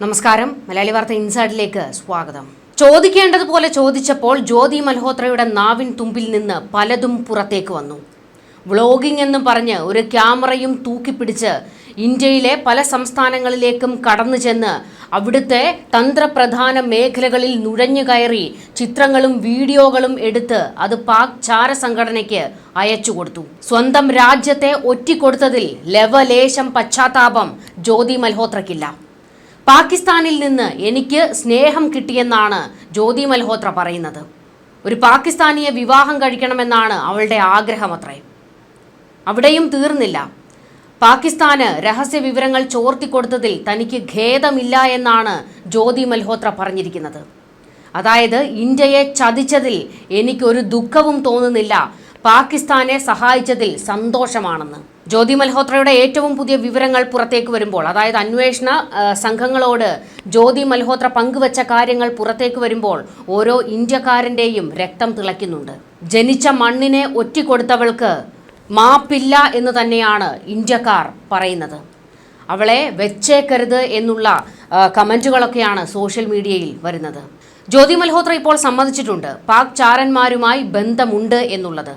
നമസ്കാരം. മലയാളി വാർത്ത ഇൻസൈഡിലേക്ക് സ്വാഗതം. ചോദിക്കേണ്ടതുപോലെ ചോദിച്ചപ്പോൾ ജ്യോതി മൽഹോത്രയുടെ നാവിൻ തുമ്പിൽ നിന്ന് പലതും പുറത്തേക്ക് വന്നു. വ്ളോഗിംഗ് എന്നും പറഞ്ഞ് ഒരു ക്യാമറയും തൂക്കിപ്പിടിച്ച് ഇന്ത്യയിലെ പല സംസ്ഥാനങ്ങളിലേക്കും കടന്നു ചെന്ന് അവിടുത്തെ തന്ത്രപ്രധാന മേഖലകളിൽ നുഴഞ്ഞു കയറി ചിത്രങ്ങളും വീഡിയോകളും എടുത്ത് അത് പാക് ചാര സംഘടനയ്ക്ക് അയച്ചു കൊടുത്തു. സ്വന്തം രാജ്യത്തെ ഒറ്റിക്കൊടുത്തതിൽ ലവലേശം പശ്ചാത്താപം ജ്യോതി മൽഹോത്രയ്ക്കില്ല. പാകിസ്ഥാനിൽ നിന്ന് എനിക്ക് സ്നേഹം കിട്ടിയെന്നാണ് ജ്യോതി മൽഹോത്ര പറയുന്നത്. ഒരു പാകിസ്ഥാനിയെ വിവാഹം കഴിക്കണമെന്നാണ് അവളുടെ ആഗ്രഹം അത്രേ. അവിടെയും തീർന്നില്ല. പാകിസ്ഥാന് രഹസ്യ വിവരങ്ങൾ ചോർത്തിക്കൊടുത്തതിൽ തനിക്ക് ഖേദമില്ല എന്നാണ് ജ്യോതി മൽഹോത്ര പറഞ്ഞിരിക്കുന്നത്. അതായത് ഇന്ത്യയെ ചതിച്ചതിൽ എനിക്കൊരു ദുഃഖവും തോന്നുന്നില്ല. പാകിസ്ഥാനെ സഹായിച്ചതിൽ സന്തോഷമാണെന്ന്. ജ്യോതി മൽഹോത്രയുടെ ഏറ്റവും പുതിയ വിവരങ്ങൾ പുറത്തേക്ക് വരുമ്പോൾ അതായത് അന്വേഷണ സംഘങ്ങളോട് ജ്യോതി മൽഹോത്ര പങ്കുവച്ച കാര്യങ്ങൾ പുറത്തേക്ക് വരുമ്പോൾ ഓരോ ഇന്ത്യക്കാരന്റെയും രക്തം തിളയ്ക്കുന്നുണ്ട്. ജനിച്ച മണ്ണിനെ ഒറ്റിക്കൊടുത്തവൾക്ക് മാപ്പില്ല എന്ന് തന്നെയാണ് ഇന്ത്യക്കാർ പറയുന്നത്. അവളെ വെച്ചേക്കരുത് എന്നുള്ള കമന്റുകളൊക്കെയാണ് സോഷ്യൽ മീഡിയയിൽ വരുന്നത്. ജ്യോതി മൽഹോത്ര ഇപ്പോൾ സമ്മതിച്ചിട്ടുണ്ട്. പാക് ചാരന്മാരുമായി ബന്ധമുണ്ട് എന്നുള്ളത്.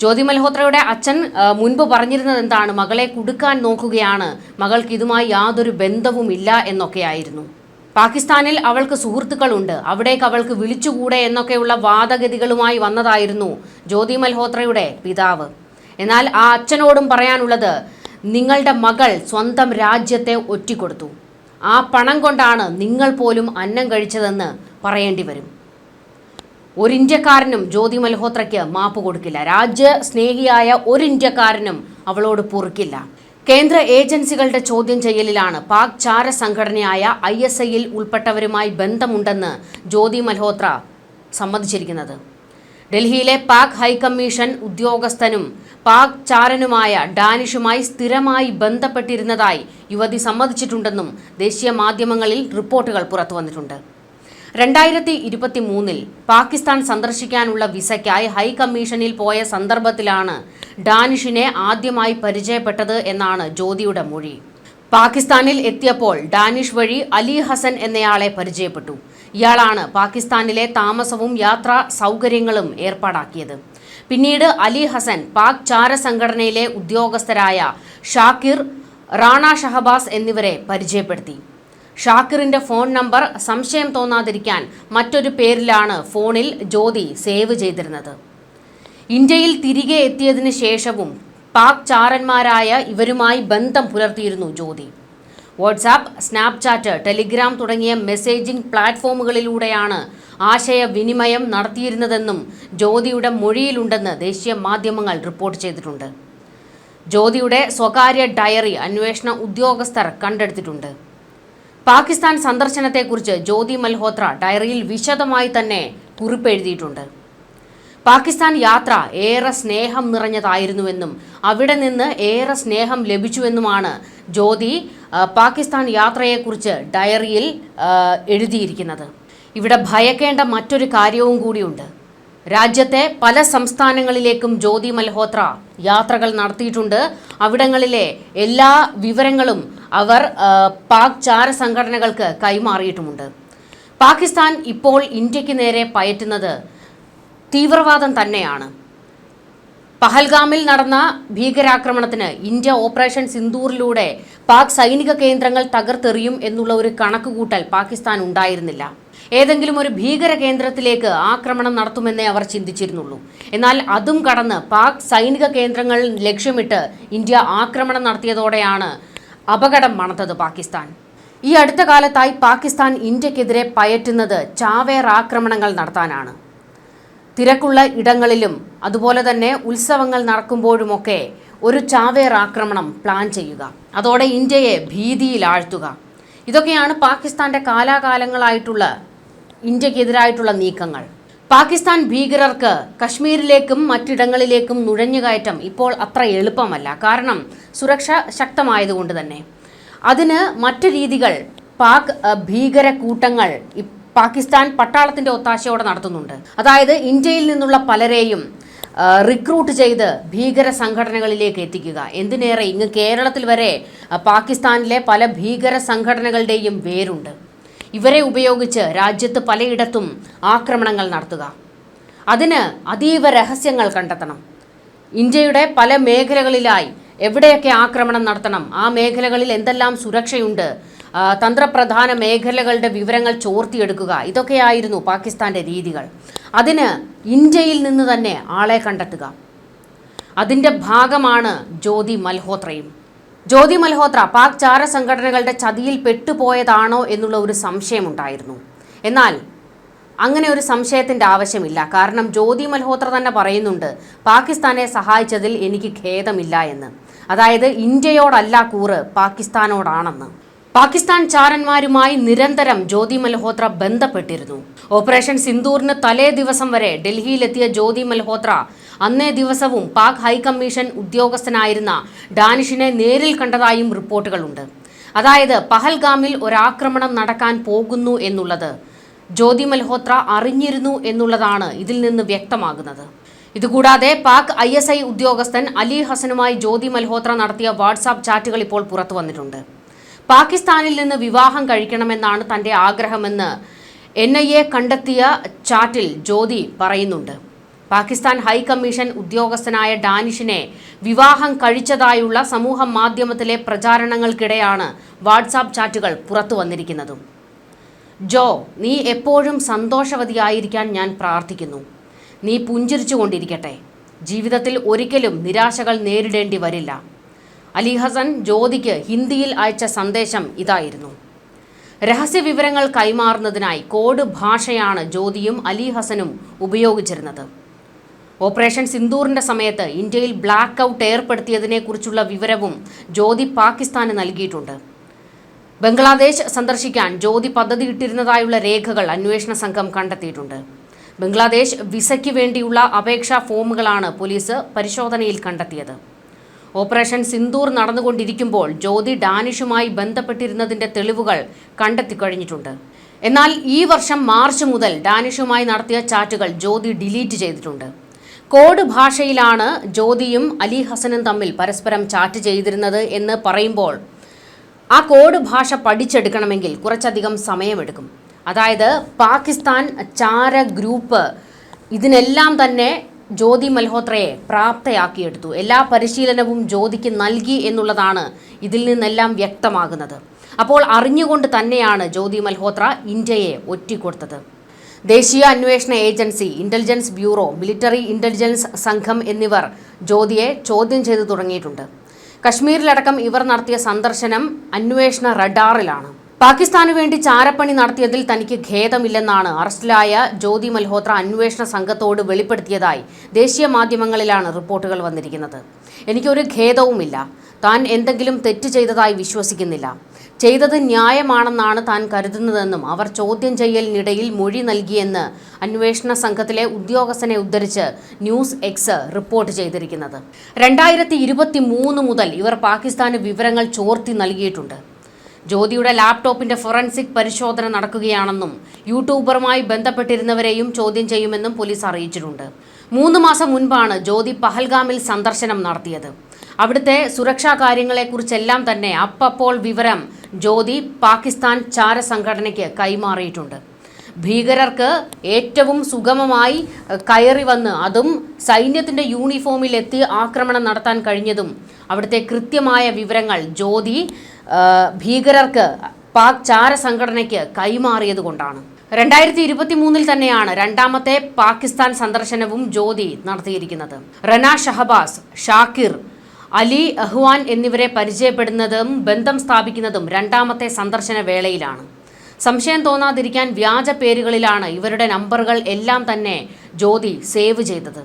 ജ്യോതി മൽഹോത്രയുടെ അച്ഛൻ മുൻപ് പറഞ്ഞിരുന്നത് എന്താണ്? മകളെ കുടുക്കാൻ നോക്കുകയാണ്. മകൾക്ക് ഇതുമായി യാതൊരു ബന്ധവുമില്ല എന്നൊക്കെയായിരുന്നു. പാകിസ്ഥാനിൽ അവൾക്ക് സുഹൃത്തുക്കളുണ്ട്. അവിടേക്ക് അവൾക്ക് വിളിച്ചുകൂടെ എന്നൊക്കെയുള്ള വാദഗതികളുമായി വന്നതായിരുന്നു ജ്യോതി മൽഹോത്രയുടെ പിതാവ്. എന്നാൽ ആ അച്ഛനോടും പറയാനുള്ളത് നിങ്ങളുടെ മകൾ സ്വന്തം രാജ്യത്തെ ഒറ്റിക്കൊടുത്തു. ആ പണം കൊണ്ടാണ് നിങ്ങൾ പോലും അന്നം കഴിച്ചതെന്ന് പറയേണ്ടി വരും. ഒരു ഇന്ത്യക്കാരനും ജ്യോതി മൽഹോത്രയ്ക്ക് മാപ്പ് കൊടുക്കില്ല. രാജ്യ സ്നേഹിയായ ഒരു ഇന്ത്യക്കാരനും അവളോട് പൊറുക്കില്ല. കേന്ദ്ര ഏജൻസികളുടെ ചോദ്യം ചെയ്യലിലാണ് പാക് ചാര സംഘടനയായ ഐ എസ് ഐയിൽ ഉൾപ്പെട്ടവരുമായി ബന്ധമുണ്ടെന്ന് ജ്യോതി മൽഹോത്ര സമ്മതിച്ചിരിക്കുന്നത്. ഡൽഹിയിലെ പാക് ഹൈക്കമ്മീഷൻ ഉദ്യോഗസ്ഥനും പാക് ചാരനുമായ ഡാനിഷുമായി സ്ഥിരമായി ബന്ധപ്പെട്ടിരുന്നതായി യുവതി സമ്മതിച്ചിട്ടുണ്ടെന്നും ദേശീയ മാധ്യമങ്ങളിൽ റിപ്പോർട്ടുകൾ പുറത്തുവന്നിട്ടുണ്ട്. രണ്ടായിരത്തി ഇരുപത്തി മൂന്നിൽ പാകിസ്ഥാൻ സന്ദർശിക്കാനുള്ള വിസയ്ക്കായി ഹൈക്കമ്മീഷനിൽ പോയ സന്ദർഭത്തിലാണ് ഡാനിഷിനെ ആദ്യമായി പരിചയപ്പെട്ടത് എന്നാണ് ജ്യോതിയുടെ മൊഴി. പാകിസ്ഥാനിൽ എത്തിയപ്പോൾ ഡാനിഷ് വഴി അലി ഹസൻ എന്നയാളെ പരിചയപ്പെട്ടു. ഇയാളാണ് പാകിസ്ഥാനിലെ താമസവും യാത്രാ സൗകര്യങ്ങളും ഏർപ്പാടാക്കിയത്. പിന്നീട് അലി ഹസൻ പാക് ചാര സംഘടനയിലെ ഉദ്യോഗസ്ഥരായ ഷാക്കിർ റാണ ഷഹബാസ് എന്നിവരെ പരിചയപ്പെടുത്തി. ഷാക്കിറിന്റെ ഫോൺ നമ്പർ സംശയം തോന്നാതിരിക്കാൻ മറ്റൊരു പേരിലാണ് ഫോണിൽ ജ്യോതി സേവ് ചെയ്തിരുന്നത്. ഇന്ത്യയിൽ തിരികെ എത്തിയതിനു ശേഷവും പാക് ചാരന്മാരായ ഇവരുമായി ബന്ധം പുലർത്തിയിരുന്നു ജ്യോതി. വാട്സാപ്പ് സ്നാപ്ചാറ്റ് ടെലിഗ്രാം തുടങ്ങിയ മെസ്സേജിംഗ് പ്ലാറ്റ്ഫോമുകളിലൂടെയാണ് ആശയവിനിമയം നടത്തിയിരുന്നതെന്നും ജ്യോതിയുടെ മൊഴിയിലുണ്ടെന്ന് ദേശീയ മാധ്യമങ്ങൾ റിപ്പോർട്ട് ചെയ്തിട്ടുണ്ട്. ജ്യോതിയുടെ സ്വകാര്യ ഡയറി അന്വേഷണ ഉദ്യോഗസ്ഥർ കണ്ടെടുത്തിട്ടുണ്ട്. പാകിസ്ഥാൻ സന്ദർശനത്തെക്കുറിച്ച് ജ്യോതി മൽഹോത്ര ഡയറിയിൽ വിശദമായി തന്നെ കുറിപ്പെഴുതിയിട്ടുണ്ട്. പാകിസ്ഥാൻ യാത്ര ഏറെ സ്നേഹം നിറഞ്ഞതായിരുന്നുവെന്നും അവിടെ നിന്ന് ഏറെ സ്നേഹം ലഭിച്ചുവെന്നുമാണ് ജ്യോതി പാകിസ്ഥാൻ യാത്രയെക്കുറിച്ച് ഡയറിയിൽ എഴുതിയിരിക്കുന്നത്. ഇവിടെ ഭയക്കേണ്ട മറ്റൊരു കാര്യവും കൂടിയുണ്ട്. രാജ്യത്തെ പല സംസ്ഥാനങ്ങളിലേക്കും ജ്യോതി മൽഹോത്ര യാത്രകൾ നടത്തിയിട്ടുണ്ട്. അവിടങ്ങളിലെ എല്ലാ വിവരങ്ങളും അവർ പാക് ചാര സംഘടനകൾക്ക് കൈമാറിയിട്ടുമുണ്ട്. പാകിസ്ഥാൻ ഇപ്പോൾ ഇന്ത്യയ്ക്ക് നേരെ പയറ്റുന്നത് തീവ്രവാദം തന്നെയാണ്. പഹൽഗാമിൽ നടന്ന ഭീകരാക്രമണത്തിന് ഇന്ത്യ ഓപ്പറേഷൻ സിന്ദൂറിലൂടെ പാക് സൈനിക കേന്ദ്രങ്ങൾ തകർത്തെറിയും എന്നുള്ള ഒരു കണക്കുകൂട്ടൽ പാകിസ്ഥാൻ ഉണ്ടായിരുന്നില്ല. ഏതെങ്കിലും ഒരു ഭീകര കേന്ദ്രത്തിലേക്ക് ആക്രമണം നടത്തുമെന്നേ അവർ ചിന്തിച്ചിരുന്നുള്ളൂ. എന്നാൽ അതും കടന്ന് പാക് സൈനിക കേന്ദ്രങ്ങൾ ലക്ഷ്യമിട്ട് ഇന്ത്യ ആക്രമണം നടത്തിയതോടെയാണ് അപകടം മണത്തത് പാകിസ്ഥാൻ. ഈ അടുത്ത കാലത്തായി പാകിസ്ഥാൻ ഇന്ത്യക്കെതിരെ പയറ്റുന്നത് ചാവേർ ആക്രമണങ്ങൾ നടത്താനാണ്. തിരക്കുള്ള ഇടങ്ങളിലും അതുപോലെ തന്നെ ഉത്സവങ്ങൾ നടക്കുമ്പോഴുമൊക്കെ ഒരു ചാവേർ ആക്രമണം പ്ലാൻ ചെയ്യുക. അതോടെ ഇന്ത്യയെ ഭീതിയിലാഴ്ത്തുക ഇതൊക്കെയാണ് പാകിസ്ഥാന്റെ കാലാകാലങ്ങളായിട്ടുള്ള ഇന്ത്യക്കെതിരായിട്ടുള്ള നീക്കങ്ങൾ. പാകിസ്ഥാൻ ഭീകരർക്ക് കശ്മീരിലേക്കും മറ്റിടങ്ങളിലേക്കും നുഴഞ്ഞുകയറ്റം ഇപ്പോൾ അത്ര എളുപ്പമല്ല. കാരണം സുരക്ഷ ശക്തമായതുകൊണ്ട് തന്നെ. അതിന് മറ്റു രീതികൾ പാക് ഭീകര കൂട്ടങ്ങൾ പാകിസ്ഥാൻ പട്ടാളത്തിന്റെ ഒത്താശയോടെ നടത്തുന്നുണ്ട്. അതായത് ഇന്ത്യയിൽ നിന്നുള്ള പലരെയും റിക്രൂട്ട് ചെയ്ത് ഭീകര സംഘടനകളിലേക്ക് എത്തിക്കുക. എന്തിനേറെ ഇങ്ങ് കേരളത്തിൽ വരെ പാകിസ്ഥാനിലെ പല ഭീകര സംഘടനകളുടെയും വേരുണ്ട്. ഇവരെ ഉപയോഗിച്ച് രാജ്യത്ത് പലയിടത്തും ആക്രമണങ്ങൾ നടത്തുക. അതിന് അതീവ രഹസ്യങ്ങൾ കണ്ടെത്തണം. ഇന്ത്യയുടെ പല മേഖലകളിലായി എവിടെയൊക്കെ ആക്രമണം നടത്തണം ആ മേഖലകളിൽ എന്തെല്ലാം സുരക്ഷയുണ്ട് തന്ത്രപ്രധാന മേഖലകളുടെ വിവരങ്ങൾ ചോർത്തിയെടുക്കുക ഇതൊക്കെയായിരുന്നു പാകിസ്ഥാന്റെ രീതികൾ. അതിന് ഇന്ത്യയിൽ നിന്ന് തന്നെ ആളെ കണ്ടെത്തുക. അതിന്റെ ഭാഗമാണ് ജ്യോതി മൽഹോത്രയും. ജ്യോതി മൽഹോത്ര പാക് ചാര സംഘടനകളുടെ ചതിയിൽ പെട്ടുപോയതാണോ എന്നുള്ള ഒരു സംശയമുണ്ടായിരുന്നു. എന്നാൽ അങ്ങനെ ഒരു സംശയത്തിന്റെ ആവശ്യമില്ല. കാരണം ജ്യോതി മൽഹോത്ര തന്നെ പറയുന്നുണ്ട് പാകിസ്ഥാനെ സഹായിച്ചതിൽ എനിക്ക് ഖേദമില്ല എന്ന്. അതായത് ഇന്ത്യയോടല്ല കൂറ് പാകിസ്ഥാനോടാണെന്ന്. പാകിസ്ഥാൻ ചാരന്മാരുമായി നിരന്തരം ജ്യോതി മൽഹോത്ര ബന്ധപ്പെട്ടിരുന്നു. ഓപ്പറേഷൻ സിന്ദൂറിന് തലേ ദിവസം വരെ ഡൽഹിയിലെത്തിയ ജ്യോതി മൽഹോത്ര അന്നേ ദിവസവും പാക് ഹൈക്കമ്മീഷൻ ഉദ്യോഗസ്ഥനായിരുന്ന ഡാനിഷിനെ നേരിൽ കണ്ടതായും റിപ്പോർട്ടുകളുണ്ട്. അതായത് പഹൽഗാമിൽ ഒരാക്രമണം നടക്കാൻ പോകുന്നു എന്നുള്ളത് ജ്യോതി മൽഹോത്ര അറിഞ്ഞിരുന്നു എന്നുള്ളതാണ് ഇതിൽ നിന്ന് വ്യക്തമാകുന്നത്. ഇതുകൂടാതെ പാക് ഐ എസ് ഐ ഉദ്യോഗസ്ഥൻ അലി ഹസനുമായി ജ്യോതി മൽഹോത്ര നടത്തിയ വാട്സാപ്പ് ചാറ്റുകൾ ഇപ്പോൾ പുറത്തു വന്നിട്ടുണ്ട്. പാകിസ്ഥാനിൽ നിന്ന് വിവാഹം കഴിക്കണമെന്നാണ് തന്റെ ആഗ്രഹമെന്ന് എൻ ഐ എ കണ്ടെത്തിയ ചാറ്റിൽ ജ്യോതി പറയുന്നുണ്ട്. പാകിസ്ഥാൻ ഹൈക്കമ്മീഷൻ ഉദ്യോഗസ്ഥനായ ഡാനിഷിനെ വിവാഹം കഴിച്ചതായുള്ള സമൂഹ മാധ്യമത്തിലെ പ്രചാരണങ്ങൾക്കിടെയാണ് വാട്സാപ്പ് ചാറ്റുകൾ പുറത്തു വന്നിരിക്കുന്നതും. ജോ നീ എപ്പോഴും സന്തോഷവതിയായിരിക്കാൻ ഞാൻ പ്രാർത്ഥിക്കുന്നു. നീ പുഞ്ചിരിച്ചുകൊണ്ടിരിക്കട്ടെ. ജീവിതത്തിൽ ഒരിക്കലും നിരാശകൾ നേരിടേണ്ടി വരില്ല. അലി ഹസൻ ജ്യോതിക്ക് ഹിന്ദിയിൽ അയച്ച സന്ദേശം ഇതായിരുന്നു. രഹസ്യ വിവരങ്ങൾ കൈമാറുന്നതിനായി കോഡ് ഭാഷയാണ് ജ്യോതിയും അലി ഹസനും ഉപയോഗിച്ചിരുന്നത്. ഓപ്പറേഷൻ സിന്ദൂറിന്റെ സമയത്ത് ഇന്ത്യയിൽ ബ്ലാക്ക് ഔട്ട് ഏർപ്പെടുത്തിയതിനെക്കുറിച്ചുള്ള വിവരവും ജ്യോതി പാകിസ്ഥാന് നൽകിയിട്ടുണ്ട്. ബംഗ്ലാദേശ് സന്ദർശിക്കാൻ ജ്യോതി പദ്ധതിയിട്ടിരുന്നതായുള്ള രേഖകൾ അന്വേഷണ സംഘം കണ്ടെത്തിയിട്ടുണ്ട്. ബംഗ്ലാദേശ് വിസയ്ക്ക് വേണ്ടിയുള്ള അപേക്ഷാ ഫോമുകളാണ് പോലീസ് പരിശോധനയിൽ കണ്ടെത്തിയത്. ഓപ്പറേഷൻ സിന്ദൂർ നടന്നുകൊണ്ടിരിക്കുമ്പോൾ ജ്യോതി ഡാനിഷുമായി ബന്ധപ്പെട്ടിരുന്നതിന്റെ തെളിവുകൾ കണ്ടെത്തിക്കഴിഞ്ഞിട്ടുണ്ട് എന്നാൽ ഈ വർഷം മാർച്ച് മുതൽ ഡാനിഷുമായി നടത്തിയ ചാറ്റുകൾ ജ്യോതി ഡിലീറ്റ് ചെയ്തിട്ടുണ്ട്. കോഡ് ഭാഷയിലാണ് ജ്യോതിയും അലി ഹസനും തമ്മിൽ പരസ്പരം ചാറ്റ് ചെയ്തിരുന്നത് എന്ന് പറയുമ്പോൾ ആ കോഡ് ഭാഷ പഠിച്ചെടുക്കണമെങ്കിൽ കുറച്ചധികം സമയമെടുക്കും. അതായത് പാകിസ്ഥാൻ ചാര ഗ്രൂപ്പ് ഇതിനെല്ലാം തന്നെ ജ്യോതി മൽഹോത്രയെ പ്രാപ്തയാക്കിയെടുത്തു. എല്ലാ പരിശീലനവും ജ്യോതിക്ക് നൽകി എന്നുള്ളതാണ് ഇതിൽ നിന്നെല്ലാം വ്യക്തമാകുന്നത്. അപ്പോൾ അറിഞ്ഞുകൊണ്ട് തന്നെയാണ് ജ്യോതി മൽഹോത്ര ഇന്ത്യയെ ഒറ്റിക്കൊടുത്തത്. ദേശീയ അന്വേഷണ agency intelligence bureau military intelligence സംഘം എന്നിവർ ജ്യോതിയെ ചോദ്യം ചെയ്തു തുടങ്ങിയിട്ടുണ്ട്. കശ്മീരിലടക്കം ഇവർ നടത്തിയ സന്ദർശനം അന്വേഷണ റഡാറിലാണ്. പാകിസ്ഥാനു വേണ്ടി ചാരപ്പണി നടത്തിയതിൽ തനിക്ക് ഖേദമില്ലെന്നാണ് അറസ്റ്റിലായ ജ്യോതി മൽഹോത്ര അന്വേഷണ സംഘത്തോട് വെളിപ്പെടുത്തിയതായി ദേശീയ മാധ്യമങ്ങളിലാണ് റിപ്പോർട്ടുകൾ വന്നിരിക്കുന്നത്. എനിക്കൊരു ഖേദവുമില്ല. താൻ എന്തെങ്കിലും തെറ്റ് ചെയ്തതായി വിശ്വസിക്കുന്നില്ല. ചെയ്തത് ന്യായമാണെന്നാണ് താൻ കരുതുന്നതെന്നും അവർ ചോദ്യം ചെയ്യലിനിടയിൽ മൊഴി നൽകിയെന്ന് അന്വേഷണ സംഘത്തിലെ ഉദ്യോഗസ്ഥനെ ഉദ്ധരിച്ച് ന്യൂസ് എക്സ് റിപ്പോർട്ട് ചെയ്തിരിക്കുന്നത്. രണ്ടായിരത്തി ഇരുപത്തി മൂന്ന് മുതൽ ഇവർ പാകിസ്ഥാന് വിവരങ്ങൾ ചോർത്തി നൽകിയിട്ടുണ്ട്. ജ്യോതിയുടെ ലാപ്ടോപ്പിന്റെ ഫോറൻസിക് പരിശോധന നടക്കുകയാണെന്നും യൂട്യൂബറുമായി ബന്ധപ്പെട്ടിരുന്നവരെയും ചോദ്യം ചെയ്യുമെന്നും പോലീസ് അറിയിച്ചിട്ടുണ്ട്. മൂന്ന് മാസം മുൻപാണ് ജ്യോതി പഹൽഗാമിൽ സന്ദർശനം നടത്തിയത്. അവിടുത്തെ സുരക്ഷാ കാര്യങ്ങളെക്കുറിച്ചെല്ലാം തന്നെ അപ്പപ്പോൾ വിവരം ജ്യോതി പാകിസ്ഥാൻ ചാര സംഘടനയ്ക്ക് കൈമാറിയിട്ടുണ്ട്. ഭീകരർക്ക് ഏറ്റവും സുഗമമായി കയറി വന്ന് അതും സൈന്യത്തിന്റെ യൂണിഫോമിൽ എത്തി ആക്രമണം നടത്താൻ കഴിഞ്ഞതും അവിടുത്തെ കൃത്യമായ വിവരങ്ങൾ ജ്യോതി ഭീകരർക്ക് പാക് ചാര സംഘടനയ്ക്ക് കൈമാറിയത് കൊണ്ടാണ്. രണ്ടായിരത്തി ഇരുപത്തി മൂന്നിൽ തന്നെയാണ് രണ്ടാമത്തെ പാകിസ്ഥാൻ സന്ദർശനവും ജ്യോതി നടത്തിയിരിക്കുന്നത്. റന ഷഹബാസ് ഷാക്കിർ അലി അഹ്വാൻ എന്നിവരെ പരിചയപ്പെടുന്നതും ബന്ധം സ്ഥാപിക്കുന്നതും രണ്ടാമത്തെ സന്ദർശന വേളയിലാണ്. സംശയം തോന്നാതിരിക്കാൻ വ്യാജ പേരുകളിലാണ് ഇവരുടെ നമ്പറുകൾ എല്ലാം തന്നെ ജ്യോതി സേവ് ചെയ്തത്.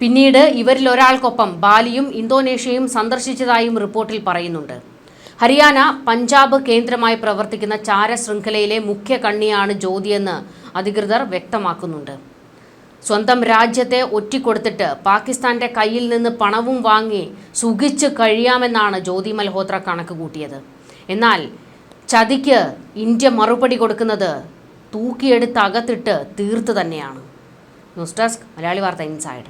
പിന്നീട് ഇവരിൽ ഒരാൾക്കൊപ്പം ബാലിയും ഇന്തോനേഷ്യയും സന്ദർശിച്ചതായും റിപ്പോർട്ടിൽ പറയുന്നുണ്ട്. ഹരിയാന പഞ്ചാബ് കേന്ദ്രമായി പ്രവർത്തിക്കുന്ന ചാര ശൃംഖലയിലെ മുഖ്യ കണ്ണിയാണ് ജ്യോതിയെന്ന് അധികൃതർ വ്യക്തമാക്കുന്നുണ്ട്. സ്വന്തം രാജ്യത്തെ ഒറ്റിക്കൊടുത്തിട്ട് പാകിസ്ഥാന്റെ കയ്യിൽ നിന്ന് പണവും വാങ്ങി സുഖിച്ച് കഴിയാമെന്നാണ് ജ്യോതി മൽഹോത്ര കണക്ക് കൂട്ടിയത്. എന്നാൽ ചതിക്ക് ഇന്ത്യ മറുപടി കൊടുക്കുന്നത് തൂക്കിയെടുത്ത് അകത്തിട്ട് തീർത്തു തന്നെയാണ്. ന്യൂസ് ഡെസ്ക് മലയാളി വാർത്ത ഇൻസൈഡ്.